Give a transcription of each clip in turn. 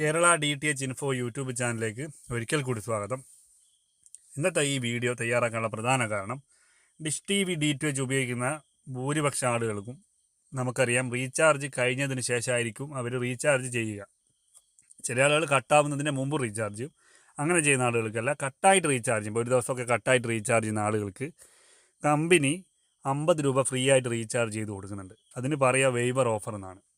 Kerala D T H info YouTube ചാനലിലേക്ക് ഒരിക്കൽ കൂടി സ്വാഗതം. ഇന്നത്തെ ഈ വീഡിയോ തയ്യാറാക്കാനുള്ള പ്രധാന കാരണം dish T V D T H ഉപയോഗിക്കുന്ന ഭൂരിപക്ഷ ആളുകൾക്കും നമുക്കറിയാം റീചാർജ് കഴിഞ്ഞതിന് ശേഷമായിരിക്കും അവർ റീചാർജ് ചെയ്യുക. ചില ആളുകൾ കട്ടാവുന്നതിന് മുമ്പ് റീചാർജ് ചെയ്യും. അങ്ങനെ ചെയ്യുന്ന ആളുകൾക്കല്ല കട്ടായിട്ട് റീചാർജ് ചെയ്യുമ്പോൾ ഒരു ദിവസമൊക്കെ കട്ടായിട്ട് റീചാർജ് ചെയ്യുന്ന ആളുകൾക്ക് കമ്പനി അമ്പത് രൂപ ഫ്രീ ആയിട്ട് റീചാർജ് ചെയ്ത് കൊടുക്കുന്നുണ്ട്. അതിന് പറയുക വെയ്വർ ഓഫർ എന്നാണ്.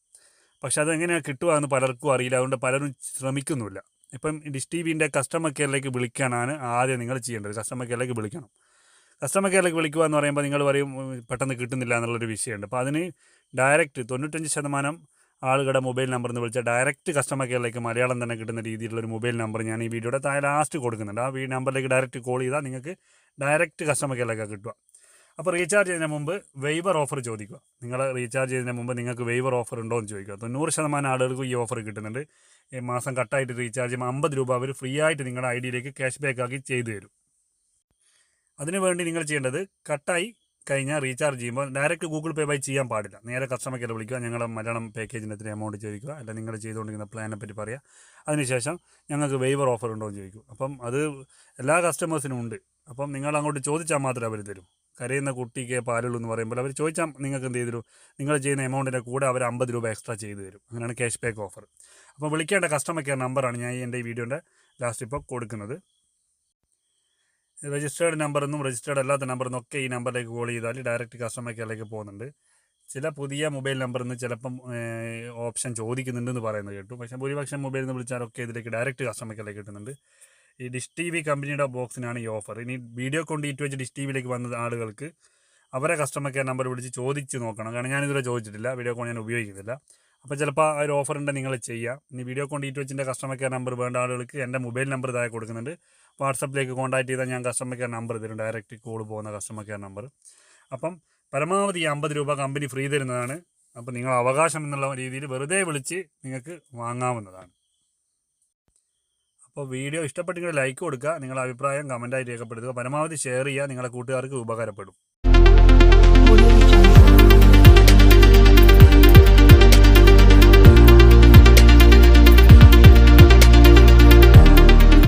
പക്ഷെ അതെങ്ങനെയാണ് കിട്ടുക എന്ന് പലർക്കും അറിയില്ല. അതുകൊണ്ട് പലരും ശ്രമിക്കുന്നുമില്ല. ഇപ്പം ഡിഷ് ടി വിന്റെ കസ്റ്റമർ കെയറിലേക്ക് വിളിക്കാനാണ് ആദ്യം നിങ്ങൾ ചെയ്യേണ്ടത്. കസ്റ്റമർ കെയറിലേക്ക് വിളിക്കണം. കസ്റ്റമർ കെയറിലേക്ക് വിളിക്കുക എന്ന് പറയുമ്പോൾ നിങ്ങൾ പറയും പെട്ടെന്ന് കിട്ടുന്നില്ല എന്നുള്ളൊരു വിഷയമുണ്ട്. അപ്പോൾ അതിന് ഡയറക്റ്റ് തൊണ്ണൂറ്റഞ്ച് ശതമാനം ആളുകളുടെ മൊബൈൽ നമ്പറിൽ നിന്ന് വിളിച്ചാൽ ഡയറക്റ്റ് കസ്റ്റമർ കെയറിലേക്ക് മലയാളം തന്നെ കിട്ടുന്ന രീതിയിലുള്ള ഒരു മൊബൈൽ നമ്പർ ഞാൻ ഈ വീഡിയോയുടെ താഴെ ലാസ്റ്റ് കൊടുക്കുന്നുണ്ട്. ആ നമ്പറിലേക്ക് ഡയറക്റ്റ് കോൾ ചെയ്താൽ നിങ്ങൾക്ക് ഡയറക്റ്റ് കസ്റ്റമർ കെയറിലേക്ക് കിട്ടുക. അപ്പോൾ റീചാർജ് ചെയ്യുന്നതിന് മുമ്പ് വെയ്വർ ഓഫർ ചോദിക്കുക. നിങ്ങൾ റീചാർജ് ചെയ്യുന്നതിന് മുമ്പ് നിങ്ങൾക്ക് വെയ്വർ ഓഫർ ഉണ്ടോ എന്ന് ചോദിക്കുക. തൊണ്ണൂറ് ശതമാനം ആളുകൾക്കും ഈ ഓഫർ കിട്ടുന്നുണ്ട്. ഈ മാസം കട്ടായിട്ട് റീചാർജ് ചെയ്യുമ്പോൾ അമ്പത് രൂപ അവർ ഫ്രീ ആയിട്ട് നിങ്ങളുടെ ഐ ഡിയിലേക്ക് ക്യാഷ് ബാക്ക് ആക്കി ചെയ്തു തരും. അതിനുവേണ്ടി നിങ്ങൾ ചെയ്യേണ്ടത് കട്ടായി കഴിഞ്ഞാൽ റീചാർജ് ചെയ്യുമ്പോൾ ഡയറക്റ്റ് ഗൂഗിൾ പേ ബൈ ചെയ്യാൻ പാടില്ല. നേരെ കസ്റ്റമർ കെയർ വിളിക്കുക. ഞങ്ങളുടെ മലയാളം പാക്കേജിന്റെ എത്ര എമൗണ്ട് ചോദിക്കുക. അല്ല നിങ്ങൾ ചെയ്തുകൊണ്ടിരിക്കുന്ന പ്ലാനെ പറ്റി പറയുക അതിനുശേഷം ഞങ്ങൾക്ക് വെയ്വർ ഓഫർ ഉണ്ടോ എന്ന് ചോദിക്കും. അപ്പം അത് എല്ലാ കസ്റ്റമേഴ്സിനും ഉണ്ട്. അപ്പം നിങ്ങൾ അങ്ങോട്ട് ചോദിച്ചാൽ മാത്രമേ അവർ തരും. കരയുന്ന കുട്ടിക്ക് പാലുള്ളൂ എന്ന് പറയുമ്പോൾ അവർ ചോദിച്ചാൽ നിങ്ങൾക്ക് എന്ത് ചെയ്തു നിങ്ങൾ ചെയ്യുന്ന എമൗണ്ടിന്റെ കൂടെ അവർ അമ്പത് രൂപ എക്സ്ട്രാ ചെയ്തു തരും. അങ്ങനെയാണ് ക്യാഷ് ബാക്ക് ഓഫർ. അപ്പോൾ വിളിക്കേണ്ട കസ്റ്റമർ കെയർ നമ്പറാണ് ഞാൻ എന്റെ ഈ വീഡിയോന്റെ ലാസ്റ്റ് ഇപ്പോൾ കൊടുക്കുന്നത്. രജിസ്റ്റേർഡ് നമ്പറെന്നും രജിസ്റ്റേർഡ് അല്ലാത്ത നമ്പറെന്നും ഒക്കെ ഈ നമ്പറിലേക്ക് കോൾ ചെയ്താൽ ഡയറക്റ്റ് കസ്റ്റമർ കെയറിലേക്ക് പോകുന്നുണ്ട്. ചില പുതിയ മൊബൈൽ നമ്പറിൽ നിന്ന് ചിലപ്പം ഓപ്ഷൻ ചോദിക്കുന്നുണ്ടെന്ന് പറയുന്നത് കേട്ടു. പക്ഷേ ഭൂരിപക്ഷം മൊബൈലിൽ നിന്ന് വിളിച്ചാലൊക്കെ ഇതിലേക്ക് ഡയറക്റ്റ് കസ്റ്റമർ കെയറിലേക്ക് കിട്ടുന്നുണ്ട്. ഈ ഡിഷ് ടി വി കമ്പനിയുടെ ബോക്സിനാണ് ഈ ഓഫർ ഇനി വീഡിയോ കൊണ്ട് ഇറ്റ് വെച്ച് ഡിഷ് ടി വിയിലേക്ക് വന്ന ആളുകൾക്ക് അവരെ കസ്റ്റമർ കെയർ നമ്പർ വിളിച്ച് ചോദിച്ച് നോക്കണം. കാരണം ഞാനിതുവരെ ചോദിച്ചിട്ടില്ല. വീഡിയോ കോൺ ഞാൻ ഉപയോഗിക്കുന്നില്ല അപ്പോൾ ചിലപ്പോൾ ആ ഒരു ഓഫർ ഉണ്ട് നിങ്ങൾ ചെയ്യുക ഇനി വീഡിയോ കോൺ ഇറ്റ് വെച്ചിന്റെ കസ്റ്റമർ കെയർ നമ്പർ വേണ്ട ആളുകൾക്ക് എന്റെ മൊബൈൽ നമ്പർ ഇതായി കൊടുക്കുന്നുണ്ട്. വാട്സപ്പിലേക്ക് കോൺടാക്ട് ചെയ്താൽ ഞാൻ കസ്റ്റമർ കെയർ നമ്പർ തരും. ഡയറക്റ്റ് കോൾ പോകുന്ന കസ്റ്റമർ കെയർ നമ്പർ അപ്പം പരമാവധി അമ്പത് രൂപ കമ്പനി ഫ്രീ തരുന്നതാണ്. അപ്പോൾ നിങ്ങൾ അവകാശം എന്നുള്ള രീതിയിൽ വെറുതെ വിളിച്ച് നിങ്ങൾക്ക് വാങ്ങാവുന്നതാണ്. അപ്പോൾ വീഡിയോ ഇഷ്ടപ്പെട്ടെങ്കിൽ ലൈക്ക് കൊടുക്കുക നിങ്ങളുടെ അഭിപ്രായം കമന്റായി രേഖപ്പെടുത്തുക. പരമാവധി ഷെയർ ചെയ്യുക നിങ്ങളുടെ കൂട്ടുകാർക്ക് ഉപകാരപ്പെടും.